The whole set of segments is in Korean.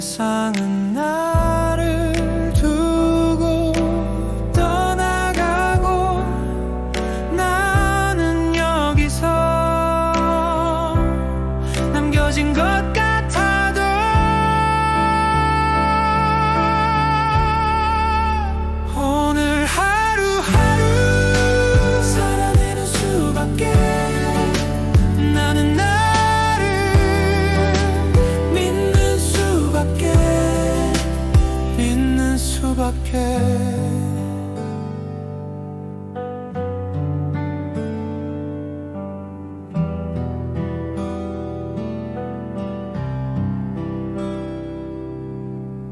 세상은 나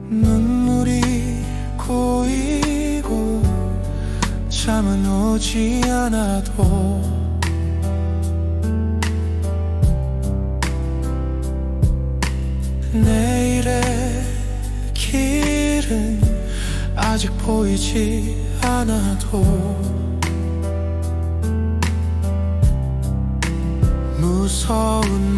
눈물이 고이고 잠은 오지 않아도 내일의 길은 아직 보이지 않아도 무서운